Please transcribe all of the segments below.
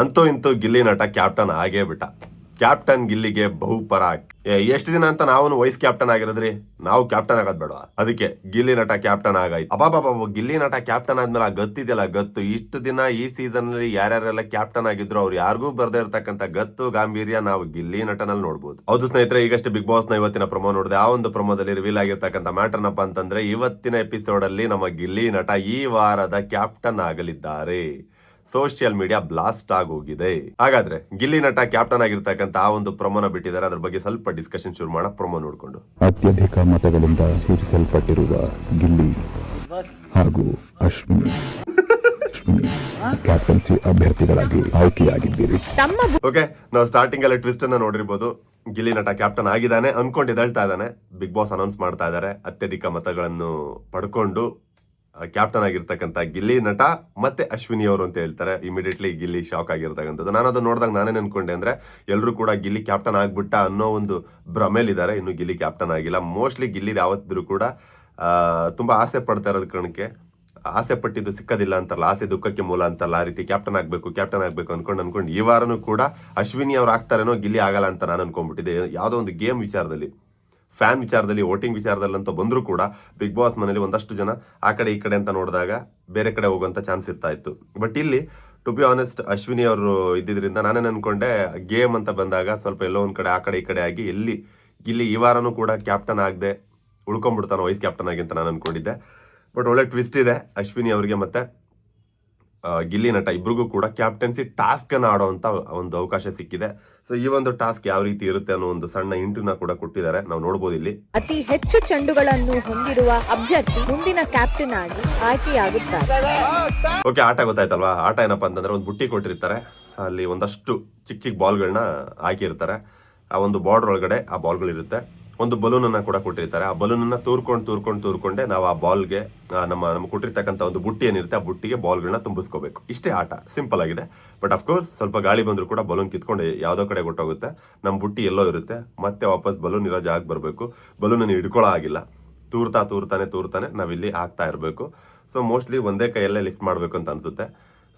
ಅಂತೂ ಇಂತೂ ಗಿಲ್ಲಿ ನಟ ಕ್ಯಾಪ್ಟನ್ ಆಗೇ ಬಿಟ್ಟ. ಕ್ಯಾಪ್ಟನ್ ಗಿಲ್ಲಿಗೆ ಬಹುಪರ. ಎಷ್ಟು ದಿನ ಅಂತ ನಾವು ವೈಸ್ ಕ್ಯಾಪ್ಟನ್ ಆಗಿರೋದ್ರಿ? ನಾವು ಕ್ಯಾಪ್ಟನ್ ಆಗೋದ್ ಬೇಡ ಅದಕ್ಕೆ ಗಿಲ್ಲಿ ನಟ ಕ್ಯಾಪ್ಟನ್ ಆಗಾಯ್ತು. ಅಬಾಬಾಬಾ ಗಿಲ್ಲಿ ನಟ ಕ್ಯಾಪ್ಟನ್ ಆದ್ಮೇಲೆ ಆ ಗತ್ತಿದೆಯಲ್ಲ ಗತ್ತು? ಇಷ್ಟು ದಿನ ಈ ಸೀಸನ್ ಅಲ್ಲಿ ಯಾರ್ಯಾರೆಲ್ಲ ಕ್ಯಾಪ್ಟನ್ ಆಗಿದ್ರು ಅವ್ರು ಯಾರಿಗೂ ಬರ್ದೇ ಇರ್ತಕ್ಕಂಥ ಗತ್ತು, ಗಾಂಭೀರ್ಯ ನಾವು ಗಿಲ್ಲಿ ನಟನಲ್ಲಿ ನೋಡ್ಬೋದು. ಹೌದು ಸ್ನೇಹಿತರೆ, ಈಗಷ್ಟೇ ಬಿಗ್ ಬಾಸ್ನ ಇವತ್ತಿನ ಪ್ರಮೋ ನೋಡಿದೆ, ಆ ಒಂದು ಪ್ರಮೋದಲ್ಲಿ ರಿವೀಲ್ ಆಗಿರ್ತಕ್ಕಂಥ ಮ್ಯಾಟರ್ ನಪ್ಪ ಅಂತಂದ್ರೆ, ಇವತ್ತಿನ ಎಪಿಸೋಡ್ ಅಲ್ಲಿ ನಮ್ಮ ಗಿಲ್ಲಿ ನಟ ಈ ವಾರದ ಕ್ಯಾಪ್ಟನ್ ಆಗಲಿದ್ದಾರೆ. ಸೋಷಿಯಲ್ ಮೀಡಿಯಾ ಬ್ಲಾಸ್ಟ್ ಆಗೋಗಿದೆ. ಹಾಗಾದ್ರೆ ಗಿಲ್ಲಿ ನಟ ಕ್ಯಾಪ್ಟನ್ ಆಗಿರ್ತಕ್ಕಂಥ ಆ ಒಂದು ಪ್ರಮೋನ ಬಿಟ್ಟಿದ್ದಾರೆ. ಅದ್ರ ಬಗ್ಗೆ ಸ್ವಲ್ಪ ಡಿಸ್ಕಷನ್ ಶುರು ಮಾಡೋಣ ಪ್ರಮೋ ನೋಡ್ಕೊಂಡು. ಅತ್ಯಧಿಕ ಮತಗಳಿಂದ ಸೂಚಿಸಲ್ಪಟ್ಟಿರುವ ಗಿಲ್ಲಿ ಹಾಗೂ ಅಶ್ವಿನಿ. ಕ್ಯಾಪ್ಟನ್ಸಿ ಅಭ್ಯರ್ಥಿಗಳಾಗಿ ಆಯ್ಕೆಯಾಗಿದ್ದೀರಿ. ಓಕೆ ನಾವು ಸ್ಟಾರ್ಟಿಂಗ್ ಅಲ್ಲಿ ಟ್ವಿಸ್ಟ್ ಅನ್ನ ನೋಡಿರ್ಬೋದು. ಗಿಲ್ಲಿ ನಟ ಕ್ಯಾಪ್ಟನ್ ಆಗಿದ್ದಾನೆ ಅನ್ಕೊಂಡು ಇದಾನೆ ಇದ್ದಾನೆ. ಬಿಗ್ ಬಾಸ್ ಅನೌನ್ಸ್ ಮಾಡ್ತಾ ಇದ್ದಾರೆ. ಅತ್ಯಧಿಕ ಮತಗಳನ್ನು ಪಡ್ಕೊಂಡು ಕ್ಯಾಪ್ಟನ್ ಆಗಿರ್ತಕ್ಕಂಥ ಗಿಲ್ಲಿ ನಟ ಮತ್ತೆ ಅಶ್ವಿನಿ ಅವರು ಅಂತ ಹೇಳ್ತಾರೆ. ಇಮಿಡಿಯೇಟ್ಲಿ ಗಿಲ್ಲಿ ಶಾಕ್ ಆಗಿರ್ತಕ್ಕಂಥದ್ದು. ನಾನು ಅದನ್ನ ನೋಡಿದಾಗ ನಾನೇನ್ ಅನ್ಕೊಂಡೆ ಅಂದ್ರೆ ಎಲ್ಲರೂ ಕೂಡ ಗಿಲ್ಲಿ ಕ್ಯಾಪ್ಟನ್ ಆಗ್ಬಿಟ್ಟ ಅನ್ನೋ ಒಂದು ಭ್ರಮೇಲಿದ್ದಾರೆ. ಇನ್ನು ಗಿಲ್ಲಿ ಕ್ಯಾಪ್ಟನ್ ಆಗಿಲ್ಲ. ಮೋಸ್ಟ್ಲಿ ಗಿಲ್ಲಿ ಯಾವತ್ತಿದ್ರು ಕೂಡ ತುಂಬ ಆಸೆ ಪಡ್ತಾ ಇರೋದ್ ಕಾರಣಕ್ಕೆ ಆಸೆ ಪಟ್ಟಿದ್ದು ಸಿಕ್ಕದಿಲ್ಲ ಅಂತಾರಲ್ಲ, ಆಸೆ ದುಃಖಕ್ಕೆ ಮೂಲ ಅಂತಲ್ಲ ಆ ರೀತಿ ಕ್ಯಾಪ್ಟನ್ ಆಗಬೇಕು ಕ್ಯಾಪ್ಟನ್ ಆಗಬೇಕು ಅನ್ಕೊಂಡು ಅನ್ಕೊಂಡು ಈ ವಾರನೂ ಕೂಡ ಅಶ್ವಿನಿ ಅವ್ರು ಆಗ್ತಾರೇನೋ, ಗಿಲ್ಲಿ ಆಗಲ್ಲ ಅಂತ ನಾನು ಅನ್ಕೊಂಡ್ಬಿಟ್ಟಿದೆ ಯಾವುದೋ ಒಂದು ಗೇಮ್ ವಿಚಾರದಲ್ಲಿ. ಫ್ಯಾನ್ ವಿಚಾರದಲ್ಲಿ, ವೋಟಿಂಗ್ ವಿಚಾರದಲ್ಲಿ ಅಂತ ಬಂದರೂ ಕೂಡ ಬಿಗ್ ಬಾಸ್ ಮನೇಲಿ ಒಂದಷ್ಟು ಜನ ಆ ಕಡೆ ಈ ಕಡೆ ಅಂತ ನೋಡಿದಾಗ ಬೇರೆ ಕಡೆ ಹೋಗುವಂಥ ಚಾನ್ಸ್ ಇರ್ತಾ ಇತ್ತು. ಬಟ್ ಇಲ್ಲಿ, ಟು ಬಿ ಆನೆಸ್ಟ್, ಅಶ್ವಿನಿ ಅವರು ಇದ್ದಿದ್ದರಿಂದ ನಾನೇನು ಅಂದ್ಕೊಂಡೆ ಗೇಮ್ ಅಂತ ಬಂದಾಗ ಸ್ವಲ್ಪ ಎಲ್ಲೋ ಒಂದು ಕಡೆ ಆ ಕಡೆ ಈ ಕಡೆ ಆಗಿ ಎಲ್ಲಿ, ಇಲ್ಲಿ ಈ ವಾರನೂ ಕೂಡ ಕ್ಯಾಪ್ಟನ್ ಆಗದೆ ಉಳ್ಕೊಂಡ್ಬಿಡ್ತಾನೆ ವೈಸ್ ಕ್ಯಾಪ್ಟನ್ ಆಗಿ ಅಂತ ನಾನು ಅನ್ಕೊಂಡಿದ್ದೆ. ಬಟ್ ಒಳ್ಳೆ ಟ್ವಿಸ್ಟ್ ಇದೆ ಅಶ್ವಿನಿ ಅವರಿಗೆ ಮತ್ತೆ. ಗಿಲ್ಲಿ ನಟ ಇಬ್ರಿಗೂ ಕೂಡ ಕ್ಯಾಪ್ಟನ್ಸಿ ಟಾಸ್ಕ್ ಅನ್ನು ಆಡುವಂತ ಒಂದು ಅವಕಾಶ ಸಿಕ್ಕಿದೆ. ಸೊ ಈ ಒಂದು ಟಾಸ್ಕ್ ಯಾವ ರೀತಿ ಇರುತ್ತೆ ಅನ್ನೋ ಒಂದು ಸಣ್ಣ ಇಂಟ್ರೂನ ಕೂಡ ಕೊಟ್ಟಿದ್ದಾರೆ. ನಾವು ನೋಡಬಹುದು ಇಲ್ಲಿ. ಅತಿ ಹೆಚ್ಚು ಚೆಂಡುಗಳನ್ನು ಹೊಂದಿರುವ ಅಭ್ಯರ್ಥಿ ಮುಂದಿನ ಕ್ಯಾಪ್ಟನ್ ಆಗಿ ಆಯ್ಕೆಯಾಗುತ್ತಾರೆ. ಓಕೆ ಆಟ ಗೊತ್ತಾಯ್ತಲ್ವಾ? ಆಟ ಏನಪ್ಪಾ ಅಂತಂದ್ರೆ ಒಂದು ಬುಟ್ಟಿ ಕೊಟ್ಟಿರ್ತಾರೆ. ಅಲ್ಲಿ ಒಂದಷ್ಟು ಚಿಕ್ಕ ಚಿಕ್ಕ ಬಾಲ್ಗಳನ್ನ ಹಾಕಿರ್ತಾರೆ. ಆ ಒಂದು ಬಾರ್ಡರ್ ಒಳಗಡೆ ಆ ಬಾಲ್ಗಳಿರುತ್ತೆ ಒಂದು ಬಲೂನನ್ನು ಕೂಡ ಕೊಟ್ಟಿರ್ತಾರೆ. ಆ ಬಲೂನನ್ನು ತೂರ್ಕೊಂಡು ತೂರ್ಕೊಂಡು ತೂರ್ಕೊಂಡೆ ನಾವು ಆ ಬಾಲ್ಗೆ ನಮ್ಮ ನಮ್ಗೆ ಕೊಟ್ಟಿರ್ತಕ್ಕಂಥ ಒಂದು ಬುಟ್ಟಿ ಏನಿರುತ್ತೆ, ಆ ಬುಟ್ಟಿಗೆ ಬಾಲ್ಗಳನ್ನ ತುಂಬಿಸ್ಕೋಬೇಕು. ಇಷ್ಟೇ ಆಟ, ಸಿಂಪಲ್ ಆಗಿದೆ. ಬಟ್ ಅಫ್ಕೋರ್ಸ್ ಸ್ವಲ್ಪ ಗಾಳಿ ಬಂದರೂ ಕೂಡ ಬಲೂನ್ ಕಿತ್ಕೊಂಡು ಯಾವುದೋ ಕಡೆ ಗೊತ್ತಾಗುತ್ತೆ ನಮ್ಮ ಬುಟ್ಟಿ ಎಲ್ಲೋ ಇರುತ್ತೆ. ಮತ್ತೆ ವಾಪಸ್ ಬಲೂನ್ ಇರೋ ಜಾಗಕ್ಕೆ ಬರಬೇಕು. ಬಲೂನನ್ನು ಹಿಡ್ಕೊಳ್ಳೋ ಆಗಿಲ್ಲ ತೂರ್ತಾ, ತೂರ್ತಾನೆ ತೂರ್ತಾನೆ ನಾವಿಲ್ಲಿ ಹಾಕ್ತಾ ಇರಬೇಕು. ಸೊ ಮೋಸ್ಟ್ಲಿ ಒಂದೇ ಕೈಯಲ್ಲೇ ಲಿಫ್ಟ್ ಮಾಡಬೇಕು ಅಂತ ಅನ್ಸುತ್ತೆ.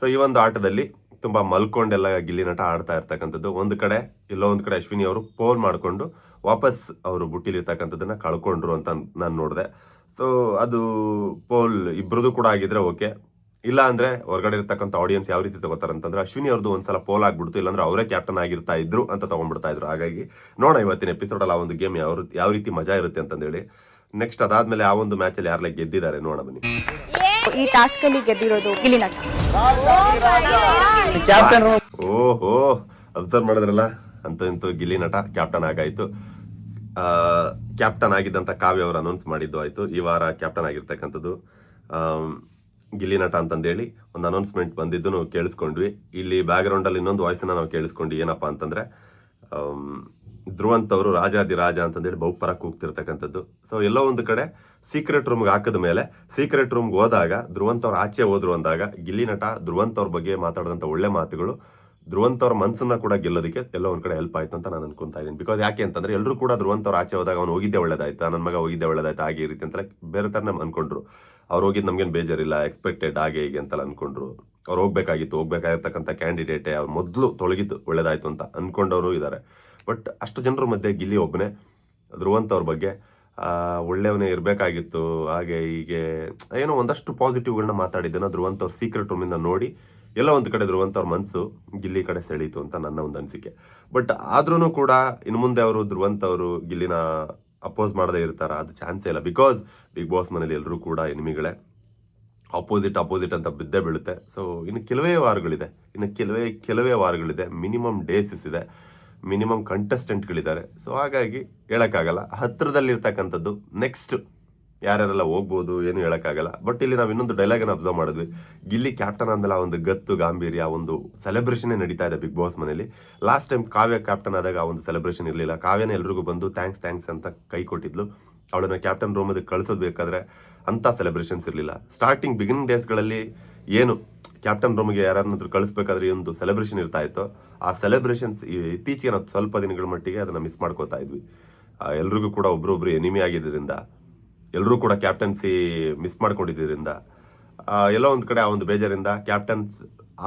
ಸೊ ಈ ಒಂದು ಆಟದಲ್ಲಿ ತುಂಬಾ ಮಲ್ಕೊಂಡೆಲ್ಲ ಗಿಲ್ಲಿ ನಟ ಆಡ್ತಾ ಇರ್ತಕ್ಕಂಥದ್ದು. ಒಂದು ಕಡೆ ಎಲ್ಲೋ ಒಂದು ಕಡೆ ಅಶ್ವಿನಿ ಅವರು ಪೋಲ್ ಮಾಡಿಕೊಂಡು ವಾಪಸ್ ಅವರು ಬುಟ್ಟಿಲಿರ್ತಕ್ಕಂಥದ್ದನ್ನ ಕಳ್ಕೊಂಡ್ರು ಅಂತ ನಾನು ನೋಡಿದೆ. ಸೊ ಅದು ಪೋಲ್ ಇಬ್ಬರದು ಕೂಡ ಆಗಿದ್ರೆ ಓಕೆ. ಇಲ್ಲ ಅಂದ್ರೆ ಹೊರಗಡೆ ಇರ್ತಕ್ಕಂಥ ಆಡಿಯನ್ಸ್ ಯಾವ ರೀತಿ ತಗೋತಾರೆ ಅಂತಂದ್ರೆ ಅಶ್ವಿನಿ ಅವ್ರದ್ದು ಒಂದ್ಸಲ ಪೋಲ್ ಆಗ್ಬಿಡ್ತು, ಇಲ್ಲಾಂದ್ರೆ ಅವರೇ ಕ್ಯಾಪ್ಟನ್ ಆಗಿರ್ತಾ ಇದ್ರು ಅಂತ ತಗೊಂಡ್ಬಿಡ್ತಾ ಇದ್ರು. ಹಾಗಾಗಿ ನೋಡೋಣ ಇವತ್ತಿನ ಎಪಿಸೋಡ್ ಅಲ್ಲಿ ಆ ಒಂದು ಗೇಮ್ ಯಾವ ಯಾವ ರೀತಿ ಮಜಾ ಇರುತ್ತೆ ಅಂತಂದೇಳಿ. ನೆಕ್ಸ್ಟ್ ಅದಾದ್ಮೇಲೆ ಆ ಒಂದು ಮ್ಯಾಚ್ ಅಲ್ಲಿ ಯಾರೆಲ್ಲ ಗೆದ್ದಿದ್ದಾರೆ ನೋಡೋಣ ಬನ್ನಿ. ಈ ಟಾಸ್ಕ್ ಅಲ್ಲಿ ಗೆದ್ದಿರೋದು ಗಿಲ್ಲಿ ನಟ. ಓಹೋ ಅಬ್ಸರ್ವ್ ಮಾಡಿದ್ರಲ್ಲ? ಅಂತ ಇಂತೂ ಗಿಲ್ಲಿ ನಟ ಕ್ಯಾಪ್ಟನ್ ಆಗಾಯ್ತು. ಕ್ಯಾಪ್ಟನ್ ಆಗಿದ್ದಂಥ ಕಾವ್ಯ ಅವರು ಅನೌನ್ಸ್ ಮಾಡಿದ್ದು ಆಯ್ತು. ಈ ವಾರ ಕ್ಯಾಪ್ಟನ್ ಆಗಿರ್ತಕ್ಕಂಥದ್ದು ಗಿಲ್ಲಿ ನಟ ಅಂತಂದೇಳಿ ಒಂದು ಅನೌನ್ಸ್ಮೆಂಟ್ ಬಂದಿದ್ದು ನಾವು ಕೇಳಿಸ್ಕೊಂಡ್ವಿ. ಇಲ್ಲಿ ಬ್ಯಾಕ್ಗ್ರೌಂಡ್ ಅಲ್ಲಿ ಇನ್ನೊಂದು ವಾಯ್ಸನ್ನ ನಾವು ಕೇಳಿಸ್ಕೊಂಡ್ವಿ. ಏನಪ್ಪಾ ಅಂತಂದ್ರೆ ಧ್ರುವಂತ್ ಅವರು ರಾಜಾದಿ ರಾಜ ಅಂತಂದೇಳಿ ಬಹುಪರ ಕೂಗ್ತಿರ್ತಕ್ಕಂಥದ್ದು. ಸೊ ಎಲ್ಲೋ ಒಂದು ಕಡೆ ಸೀಕ್ರೆಟ್ ರೂಮ್ಗೆ ಹಾಕಿದ ಮೇಲೆ ಸೀಕ್ರೆಟ್ ರೂಮ್ಗೆ ಹೋದಾಗ ಧ್ರುವಂತ್ ಅವ್ರು ಆಚೆ ಹೋದ್ರು ಅಂದಾಗ ಗಿಲ್ಲಿ ನಟ ಧ್ರುವಂತ್ ಅವ್ರ ಬಗ್ಗೆ ಮಾತಾಡಿದಂಥ ಒಳ್ಳೆ ಮಾತುಗಳು. ಧ್ರುವಂತ್ ಅವ್ರ ಮನಸ್ಸನ್ನ ಕೂಡ ಗೆಲ್ಲೋದಕ್ಕೆ ಎಲ್ಲ ಒಂದು ಕಡೆ ಹೆಲ್ಪ್ ಆಯ್ತು ಅಂತ ನಾನು ಅನ್ಕೊಂತಾ ಇದ್ದೀನಿ. ಬಿಕಾಸ್ ಯಾಕೆ ಅಂತಂದ್ರೆ ಎಲ್ಲರೂ ಕೂಡ ಧ್ರುವಂತ್ ಅವ್ರು ಆಚೆ ಹೋದಾಗ ಅವ್ನು ಹೋಗಿದ್ದೆ ಒಳ್ಳೇದಾಯ್ತಾ? ನನ್ನ ಮಗ ಹೋಗಿದ್ದೆ ಒಳ್ಳೇದಾಯ್ತು? ಹಾಗೆ ಈ ರೀತಿ ಅಂತ ಬೇರೆ ಥರನೇ ಅನ್ಕೊಂಡ್ರು. ಅವ್ರು ಹೋಗಿದ್ದು ನಮ್ಗೇನು ಬೇಜಾರಿಲ್ಲ ಎಕ್ಸ್ಪೆಕ್ಟೆಡ್ ಹಾಗೆ ಹೀಗೆ ಅಂತೆಲ್ಲ ಅನ್ಕೊಂಡ್ರು. ಅವ್ರು ಹೋಗ್ಬೇಕಾಗಿತ್ತು, ಹೋಗ್ಬೇಕಾಗಿರ್ತಕ್ಕಂಥ ಕ್ಯಾಂಡಿಡೇಟೇ ಅವ್ರು ಮೊದಲು ತೊಳಗಿದ್ದು ಒಳ್ಳೇದಾಯ್ತು ಅಂತ ಅನ್ಕೊಂಡವರು ಇದ್ದಾರೆ ಬಟ್ ಅಷ್ಟು ಜನರ ಮಧ್ಯೆ ಗಿಲ್ಲಿ ಒಬ್ಬನೇ. ಧ್ರುವಂತ ಅವ್ರ ಬಗ್ಗೆ ಒಳ್ಳೆಯವನೇ ಇರಬೇಕಾಗಿತ್ತು. ಹಾಗೆ ಹೀಗೆ, ಏನೋ ಒಂದಷ್ಟು ಪಾಸಿಟಿವ್ಗಳನ್ನ ಮಾತಾಡಿದ್ದನ್ನು ಧ್ರುವಂತ ಅವ್ರ ಸೀಕ್ರೆಟ್ ರೂಮಿಂದ ನೋಡಿ, ಎಲ್ಲ ಒಂದು ಕಡೆ ಧ್ರುವಂತ ಅವ್ರ ಮನಸ್ಸು ಗಿಲ್ಲಿ ಕಡೆ ಸೆಳೀತು ಅಂತ ನನ್ನ ಒಂದು ಅನಿಸಿಕೆ. ಬಟ್ ಆದ್ರೂ ಕೂಡ ಇನ್ನು ಮುಂದೆ ಅವರು ಧ್ರುವಂತ ಅವರು ಗಿಲ್ಲಿನ ಅಪೋಸ್ ಮಾಡದೇ ಇರ್ತಾರ, ಅದು ಚಾನ್ಸೇ ಇಲ್ಲ. ಬಿಕಾಸ್ ಬಿಗ್ ಬಾಸ್ ಮನೇಲಿ ಎಲ್ಲರೂ ಕೂಡ ಎನಿಮಿಗಳೇ ಅಪೋಸಿಟ್ ಅಪೋಸಿಟ್ ಅಂತ ಬಿದ್ದೇ ಬೀಳುತ್ತೆ. ಸೊ ಇನ್ನು ಕೆಲವೇ ವಾರಗಳಿದೆ. ಇನ್ನು ಕೆಲವೇ ಕೆಲವೇ ವಾರಗಳಿದೆ. ಮಿನಿಮಮ್ ಡೇಸಸ್ ಇದೆ. ಮಿನಿಮಮ್ ಕಂಟೆಸ್ಟೆಂಟ್ಗಳಿದ್ದಾರೆ. ಸೊ ಹಾಗಾಗಿ ಹೇಳೋಕ್ಕಾಗಲ್ಲ. ಹತ್ತಿರದಲ್ಲಿರ್ತಕ್ಕಂಥದ್ದು ನೆಕ್ಸ್ಟ್ ಯಾರ್ಯಾರೆಲ್ಲ ಹೋಗ್ಬೋದು, ಏನು ಹೇಳೋಕ್ಕಾಗಲ್ಲ. ಬಟ್ ಇಲ್ಲಿ ನಾವು ಇನ್ನೊಂದು ಡೈಲಾಗನ್ನು ಅಬ್ಸರ್ವ್ ಮಾಡಿದ್ವಿ. ಗಿಲ್ಲಿ ಕ್ಯಾಪ್ಟನ್ ಅಂದಲ್ಲ ಒಂದು ಗತ್ತು, ಗಾಂಭೀರ್ಯ ಒಂದು ಸೆಲೆಬ್ರೇಷನ್ ನಡೀತಾ ಇದೆ ಬಿಗ್ ಬಾಸ್ ಮನೇಲಿ ಲಾಸ್ಟ್ ಟೈಮ್ ಕಾವ್ಯ ಕ್ಯಾಪ್ಟನ್ ಆದಾಗ ಆ ಒಂದು ಸೆಲೆಬ್ರೇಷನ್ ಇರಲಿಲ್ಲ. ಕಾವ್ಯನ ಎಲ್ರಿಗೂ ಬಂದು ಥ್ಯಾಂಕ್ಸ್ ಥ್ಯಾಂಕ್ಸ್ ಅಂತ ಕೈ ಕೊಟ್ಟಿದ್ಲು. ಅವಳನ್ನು ಕ್ಯಾಪ್ಟನ್ ರೂಮ್ ಅದಕ್ಕೆ ಕಳಿಸೋದು ಬೇಕಾದ್ರೆ ಅಂತ ಸೆಲೆಬ್ರೇಷನ್ಸ್ ಇರಲಿಲ್ಲ. ಸ್ಟಾರ್ಟಿಂಗ್ ಬಿಗಿನಿಂಗ್ ಡೇಸ್ಗಳಲ್ಲಿ ಏನು? ಕ್ಯಾಪ್ಟನ್ ರೂಮ್ಗೆ ಯಾರನ್ನಾದ್ರೂ ಕಳಿಸ್ಬೇಕಾದ್ರೆ ಒಂದು ಸೆಲೆಬ್ರೇಷನ್ ಇರ್ತಾ ಇತ್ತು. ಆ ಸೆಲೆಬ್ರೇಷನ್ಸ್ ಇತ್ತೀಚೆಗೆ ನಾವು ಸ್ವಲ್ಪ ದಿನಗಳ ಮಟ್ಟಿಗೆ ಅದನ್ನ ಮಿಸ್ ಮಾಡ್ಕೋತಾ ಇದ್ವಿ. ಎಲ್ರಿಗೂ ಕೂಡ ಒಬ್ರೊಬ್ರು ಎನಿಮಿ ಆಗಿದ್ದರಿಂದ ಎಲ್ಲರೂ ಕೂಡ ಕ್ಯಾಪ್ಟನ್ಸಿ ಮಿಸ್ ಮಾಡ್ಕೊಂಡಿದ್ದರಿಂದ ಎಲ್ಲ ಒಂದು ಕಡೆ ಆ ಒಂದು ಬೇಜಾರಿಂದ ಕ್ಯಾಪ್ಟನ್ಸ್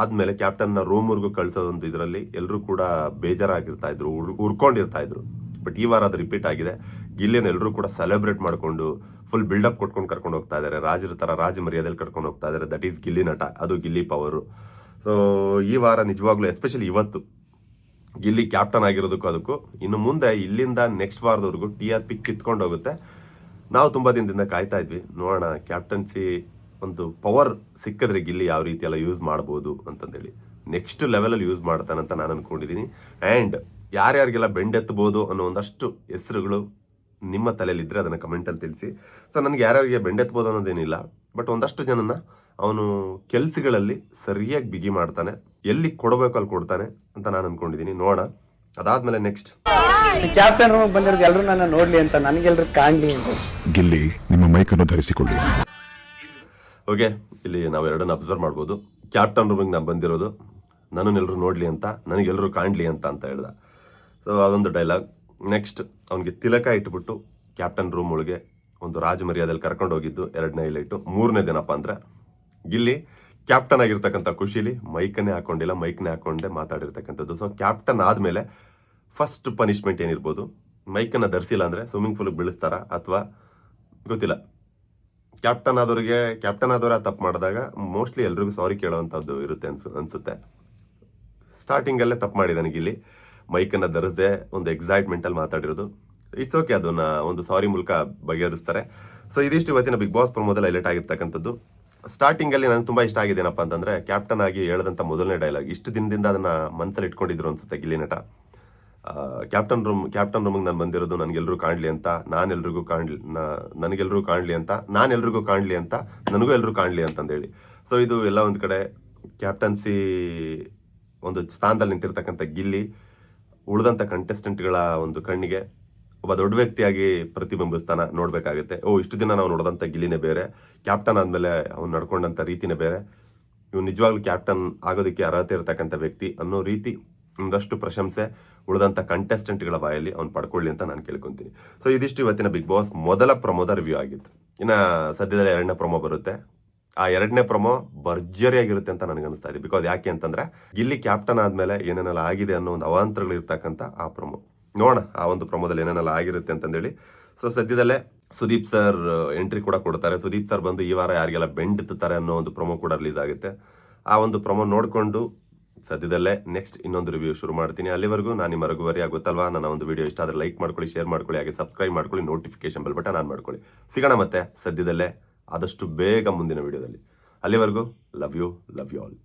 ಆದ್ಮೇಲೆ ಕ್ಯಾಪ್ಟನ್ನ ರೂಮ್ವರೆಗೂ ಕಳಿಸೋದೊಂದು ಇದರಲ್ಲಿ ಎಲ್ಲರೂ ಕೂಡ ಬೇಜಾರಾಗಿರ್ತಾ ಇದ್ರು, ಉರ್, ಉರ್ಕೊಂಡಿರ್ತಾ ಇದ್ರು. ಬಟ್ ಈ ವಾರ ಅದು ರಿಪೀಟ್ ಆಗಿದೆ. ಗಿಲ್ಲಿನ ಎಲ್ಲರೂ ಕೂಡ ಸೆಲೆಬ್ರೇಟ್ ಮಾಡಿಕೊಂಡು ಫುಲ್ ಬಿಲ್ಡಪ್ ಕೊಟ್ಕೊಂಡು ಕರ್ಕೊಂಡು ಹೋಗ್ತಾ ಇದ್ದಾರೆ ರಾಜರ ಥರ ರಾಜ ಮರ್ಯಾದೆಯಲ್ಲಿ ಕರ್ಕೊಂಡು ಹೋಗ್ತಾ ಇದ್ದಾರೆ ದಟ್ ಈಸ್ ಗಿಲ್ಲಿ ನಟ. ಅದು ಗಿಲ್ಲಿ ಪವರು. ಸೊ ಈ ವಾರ ನಿಜವಾಗ್ಲೂ ಎಸ್ಪೆಷಲಿ ಇವತ್ತು ಗಿಲ್ಲಿ ಕ್ಯಾಪ್ಟನ್ ಆಗಿರೋದಕ್ಕೂ ಅದಕ್ಕೂ ಇನ್ನು ಮುಂದೆ ಇಲ್ಲಿಂದ ನೆಕ್ಸ್ಟ್ ವಾರದವರೆಗೂ ಟಿ ಆರ್ ಪಿ ಕಿತ್ಕೊಂಡು ಹೋಗುತ್ತೆ. ನಾವು ತುಂಬ ದಿನದಿಂದ ಕಾಯ್ತಾ ಇದ್ವಿ. ನೋಡೋಣ ಕ್ಯಾಪ್ಟನ್ಸಿ ಒಂದು ಪವರ್ ಸಿಕ್ಕಿದ್ರೆ ಗಿಲ್ಲಿ ಯಾವ ರೀತಿ ಎಲ್ಲ ಯೂಸ್ ಮಾಡ್ಬೋದು ಅಂತಂದೇಳಿ. ನೆಕ್ಸ್ಟ್ ಲೆವೆಲಲ್ಲಿ ಯೂಸ್ ಮಾಡ್ತಾನಂತ ನಾನು ಅಂದ್ಕೊಂಡಿದ್ದೀನಿ ಆ್ಯಂಡ್ ಯಾರ್ಯಾರಿಗೆಲ್ಲ ಬೆಂಡೆತ್ತಬೋದು ಅನ್ನೋ ಒಂದಷ್ಟು ಹೆಸರುಗಳು ನಿಮ್ಮ ತಲೆಯಲ್ಲಿದ್ದರೆ ಅದನ್ನು ಕಮೆಂಟಲ್ಲಿ ತಿಳಿಸಿ. ಸೊ ನನಗೆ ಯಾರ್ಯಾರಿಗೆ ಬೆಂಡೆತ್ಬೋದು ಅನ್ನೋದೇನಿಲ್ಲ. ಬಟ್ ಒಂದಷ್ಟು ಜನನ ಅವನು ಕೆಲಸಗಳಲ್ಲಿ ಸರಿಯಾಗಿ ಬಿಗಿ ಮಾಡ್ತಾನೆ. ಎಲ್ಲಿ ಕೊಡಬೇಕು ಅಲ್ಲಿ ಕೊಡ್ತಾನೆ ಅಂತ ನಾನು ಅಂದ್ಕೊಂಡಿದ್ದೀನಿ ನೋಡೋಣ. ಅದಾದ್ಮೇಲೆ ನೆಕ್ಸ್ಟ್ ಕ್ಯಾಪ್ಟನ್ ರೂಮ್ ಬಂದಿರೋದು ಎಲ್ಲರೂ ನನ್ನ ನೋಡ್ಲಿ ಅಂತ ಕಾಣ್ಲಿ ಅಂತ. ಗಿಲ್ಲಿ ನಿಮ್ಮ ಮೈಕನ್ನು ಧರಿಸಿಕೊಳ್ಳಿ. ಓಕೆ ಇಲ್ಲಿ ನಾವು ಎರಡನ್ನ ಅಬ್ಸರ್ವ್ ಮಾಡ್ಬೋದು. ಕ್ಯಾಪ್ಟನ್ ರೂಮಿಗೆ ನಾನು ಬಂದಿರೋದು. ನನ್ನನ್ನೆಲ್ಲರೂ ನೋಡಲಿ ಅಂತ ನನಗೆಲ್ಲರೂ ಕಾಣಲಿ ಅಂತ ಅಂತ ಹೇಳ್ದ. ಸೊ ಅದೊಂದು ಡೈಲಾಗ್ ನೆಕ್ಸ್ಟ್ ಅವನಿಗೆ ತಿಲಕ ಇಟ್ಬಿಟ್ಟು ಕ್ಯಾಪ್ಟನ್ ರೂಮ್ ಒಳಗೆ ಒಂದು ರಾಜ ಮರ್ಯಾದೆಯಲ್ಲಿ ಕರ್ಕೊಂಡು ಹೋಗಿದ್ದು ಎರಡನೇ ಇಲೈಟು ಮೂರನೇ ದಿನಪ್ಪ ಅಂದರೆ ಇಲ್ಲಿ ಕ್ಯಾಪ್ಟನ್ ಆಗಿರ್ತಕ್ಕಂಥ ಖುಷಿಲಿ ಮೈಕನ್ನೇ ಹಾಕೊಂಡಿಲ್ಲ, ಮೈಕ್ನೇ ಹಾಕೊಂಡೆ ಮಾತಾಡಿರ್ತಕ್ಕಂಥದ್ದು. ಸೊ ಕ್ಯಾಪ್ಟನ್ ಆದಮೇಲೆ ಫಸ್ಟ್ ಪನಿಷ್ಮೆಂಟ್ ಏನಿರ್ಬೋದು? ಮೈಕನ್ನು ಧರಿಸಿಲ್ಲ ಅಂದರೆ ಸ್ವಿಮ್ಮಿಂಗ್ ಪೂಲಿಗೆ ಬೀಳಿಸ್ತಾರ ಅಥವಾ ಗೊತ್ತಿಲ್ಲ. ಕ್ಯಾಪ್ಟನ್ ಆದವ್ರಿಗೆ, ಕ್ಯಾಪ್ಟನ್ ಆದವರ ತಪ್ಪು ಮಾಡಿದಾಗ ಮೋಸ್ಟ್ಲಿ ಎಲ್ರಿಗೂ ಸಾರಿ ಕೇಳೋವಂಥದ್ದು ಇರುತ್ತೆ ಅನ್ಸು, ಅನಿಸುತ್ತೆ. ಸ್ಟಾರ್ಟಿಂಗಲ್ಲೇ ತಪ್ಪು ಮಾಡಿದ್ದಾನೆ ಗಿಲ್ಲಿ. ಮೈಕನ್ನು ಧರಿಸದೆ ಒಂದು ಎಕ್ಸೈಟ್ಮೆಂಟಲ್ಲಿ ಮಾತಾಡಿರೋದು. ಇಟ್ಸ್ ಓಕೆ ಅದನ್ನ ಒಂದು ಸಾರಿ ಮೂಲಕ ಬಗೆಹರಿಸ್ತಾರೆ. ಸೊ ಇದಿಷ್ಟು ಇವತ್ತಿನ ಬಿಗ್ ಬಾಸ್ ಪ್ರಮೋದಲ್ಲಿ ಹೈಲೈಟ್ ಆಗಿರ್ತಕ್ಕಂಥದ್ದು. ಸ್ಟಾರ್ಟಿಂಗಲ್ಲಿ ನನಗೆ ತುಂಬ ಇಷ್ಟ ಆಗಿದೆ ಏನಪ್ಪ ಅಂತಂದರೆ ಕ್ಯಾಪ್ಟನ್ ಆಗಿ ಹೇಳಿದಂಥ ಮೊದಲನೇ ಡೈಲಾಗ್ ಇಷ್ಟು ದಿನದಿಂದ ಅದನ್ನು ಮನಸ್ಸಲ್ಲಿ ಇಟ್ಕೊಂಡಿದ್ರು ಅನ್ಸುತ್ತೆ ಗಿಲ್ಲಿ ನಟ. ಕ್ಯಾಪ್ಟನ್ ರೂಮ್ ಕ್ಯಾಪ್ಟನ್ ರೂಮಿಗೆ ನಾನು ಬಂದಿರೋದು ನನಗೆಲ್ಲರೂ ಕಾಣಲಿ ಅಂತ, ನಾನೆಲ್ರಿಗೂ ಕಾಣಲಿ ನನಗೆಲ್ಲರೂ ಕಾಣಲಿ ಅಂತ, ನಾನೆಲ್ರಿಗೂ ಕಾಣಲಿ ಅಂತ, ನನಗೂ ಎಲ್ಲರೂ ಕಾಣಲಿ ಅಂತಂದೇಳಿ. ಸೊ ಇದು ಎಲ್ಲ ಒಂದು ಕಡೆ ಕ್ಯಾಪ್ಟನ್ಸಿ ಒಂದು ಸ್ಥಾನದಲ್ಲಿ ನಿಂತಿರ್ತಕ್ಕಂಥ ಗಿಲ್ಲಿ ಉಳಿದಂಥ ಕಂಟೆಸ್ಟೆಂಟ್ಗಳ ಒಂದು ಕಣ್ಣಿಗೆ ಒಬ್ಬ ದೊಡ್ಡ ವ್ಯಕ್ತಿಯಾಗಿ ಪ್ರತಿಬಿಂಬಿಸ್ತಾನ ನೋಡಬೇಕಾಗುತ್ತೆ. ಓ, ಇಷ್ಟು ದಿನ ನಾವು ನೋಡಿದಂಥ ಗಿಲಿನೇ ಬೇರೆ. ಕ್ಯಾಪ್ಟನ್ ಆದಮೇಲೆ ಅವ್ನು ನಡ್ಕೊಂಡಂಥ ರೀತಿನೇ ಬೇರೆ. ಇವ್ನು ನಿಜವಾಗ್ಲೂ ಕ್ಯಾಪ್ಟನ್ ಆಗೋದಕ್ಕೆ ಅರ್ಹತೆ ಇರತಕ್ಕಂಥ ವ್ಯಕ್ತಿ ಅನ್ನೋ ರೀತಿ ಒಂದಷ್ಟು ಪ್ರಶಂಸೆ ಉಳಿದಂಥ ಕಂಟೆಸ್ಟೆಂಟ್ಗಳ ಬಾಯಲ್ಲಿ ಅವ್ನು ಪಡ್ಕೊಳ್ಳಿ ಅಂತ ನಾನು ಕೇಳ್ಕೊತೀನಿ. ಸೊ ಇದಿಷ್ಟು ಇವತ್ತಿನ ಬಿಗ್ ಬಾಸ್ ಮೊದಲ ಪ್ರಮೋದ ರಿವ್ಯೂ ಆಗಿತ್ತು. ಇನ್ನು ಸದ್ಯದಲ್ಲಿ ಎರಡನೇ ಪ್ರಮೋ ಬರುತ್ತೆ. ಆ ಎರಡನೇ ಪ್ರೊಮೋ ಭರ್ಜರಿಯಾಗಿರುತ್ತೆ ಅಂತ ನನಗೆ ಅನಿಸ್ತಾ ಇದೆ. ಬಿಕಾಸ್ ಯಾಕೆ ಅಂತಂದ್ರೆ, ಗಿಲ್ಲಿ ಕ್ಯಾಪ್ಟನ್ ಆದಮೇಲೆ ಏನೇನೆಲ್ಲ ಆಗಿದೆ ಅನ್ನೋ ಒಂದು ಅವಾಂತರಗಳು ಇರ್ತಕ್ಕಂಥ ಆ ಪ್ರೊಮೋ. ನೋಡೋಣ ಆ ಒಂದು ಪ್ರೊಮೋದಲ್ಲಿ ಏನೇನೆಲ್ಲ ಆಗಿರುತ್ತೆ ಅಂತಂದೇಳಿ. ಸೊ ಸದ್ಯದಲ್ಲೇ ಸುದೀಪ್ ಸರ್ ಎಂಟ್ರಿ ಕೂಡ ಕೊಡ್ತಾರೆ. ಸುದೀಪ್ ಸರ್ ಬಂದು ಈ ವಾರ ಯಾರಿಗೆಲ್ಲ ಬೆಂಡ್ ಅನ್ನೋ ಒಂದು ಪ್ರೊಮೋ ಕೂಡ ರಿಲೀಸ್ ಆಗುತ್ತೆ. ಆ ಒಂದು ಪ್ರೊಮೋ ನೋಡಿಕೊಂಡು ಸದ್ಯದಲ್ಲೇ ನೆಕ್ಸ್ಟ್ ಇನ್ನೊಂದು ರಿವ್ಯೂ ಶುರು ಮಾಡ್ತೀನಿ. ಅಲ್ಲಿವರೆಗೂ ನಾನು ನಿಮ್ಮ ರಘುವರಿ ಆಗುತ್ತಲ್ವಾ ನನ್ನ ಒಂದು ವಿಡಿಯೋ ಇಷ್ಟ ಆದರೆ ಲೈಕ್ ಮಾಡ್ಕೊಳ್ಳಿ ಶೇರ್ ಮಾಡ್ಕೊಳ್ಳಿ, ಹಾಗೆ ಸಬ್ಸ್ಕ್ರೈಬ್ ಮಾಡ್ಕೊಳ್ಳಿ ನೋಟಿಫಿಕೇಶನ್ ಬೆಲ್ ಬಟನ್ ಆನ್ ಮಾಡ್ಕೊಳ್ಳಿ. ಸಿಗೋಣ ಮತ್ತೆ ಸದ್ಯದಲ್ಲೇ ಆದಷ್ಟು ಬೇಗ ಮುಂದಿನ ವಿಡಿಯೋದಲ್ಲಿ. ಅಲ್ಲಿವರೆಗೂ love you love you all.